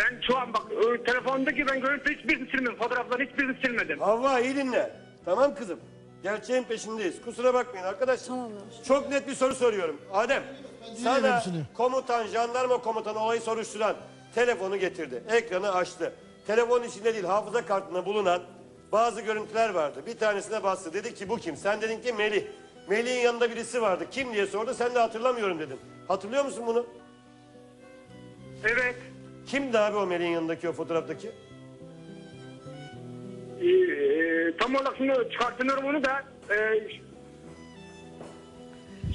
Ben şu an bak e, telefondaki ben görüntü hiçbirini silmedim. Fotoğrafları hiçbirini silmedim. Havva iyi dinle. Tamam kızım. Gerçeğin peşindeyiz. Kusura bakmayın arkadaş. Çok net bir soru soruyorum. Adem sana hepsini. komutan, jandarma komutanı olayı soruşturan telefonu getirdi. Ekranı açtı. Telefonun içinde değil hafıza kartında bulunan bazı görüntüler vardı. Bir tanesine bastı. Dedi ki bu kim? Sen dedin ki Melih. Melih'in yanında birisi vardı. Kim diye sordu. Sen de hatırlamıyorum dedin. Hatırlıyor musun bunu? Evet. Kimdi abi o Melih'in yanındaki o fotoğraftaki? E, e, tam olarak şimdi çıkartmıyorum onu da. E,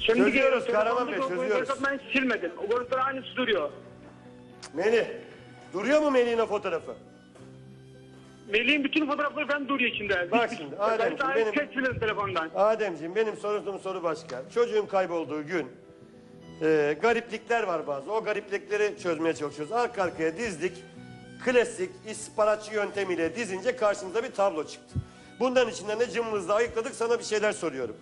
şimdi Çözüyoruz telefondaki Kahraman Bey, çözüyoruz. Ben silmedim. O görüntüler aynısı duruyor. Melih. Duruyor mu Melih'in o fotoğrafı? Melih'in bütün fotoğrafları ben duruyor içinde. Bak Hiç- şimdi, Ben Ademciğim, benim- telefondan. Ademciğim benim sorduğum soru başka. Çocuğun kaybolduğu gün e, gariplikler var bazı. O gariplikleri çözmeye çalışıyoruz. Arka arkaya dizdik. Klasik istihbaratçı yöntemiyle dizince karşımıza bir tablo çıktı. Bundan içinden de cımbızla ayıkladık sana bir şeyler soruyorum.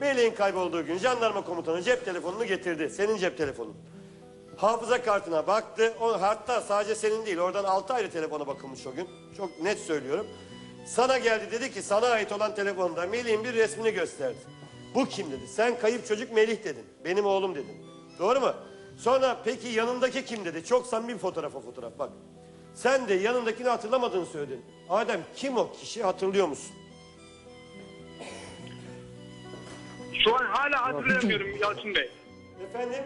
Meleğin kaybolduğu gün jandarma komutanı cep telefonunu getirdi. Senin cep telefonun. Hafıza kartına baktı. O hatta sadece senin değil. Oradan 6 ayrı telefona bakılmış o gün. Çok net söylüyorum. Sana geldi dedi ki sana ait olan telefonda Melih'in bir resmini gösterdi. Bu kim dedi. Sen kayıp çocuk Melih dedin. Benim oğlum dedin. Doğru mu? Sonra peki yanındaki kim dedi. Çok samimi bir fotoğraf o fotoğraf bak. Sen de yanındakini hatırlamadığını söyledin. Adem kim o kişi hatırlıyor musun? Şu an hala hatırlayamıyorum Yalçın Bey. Efendim?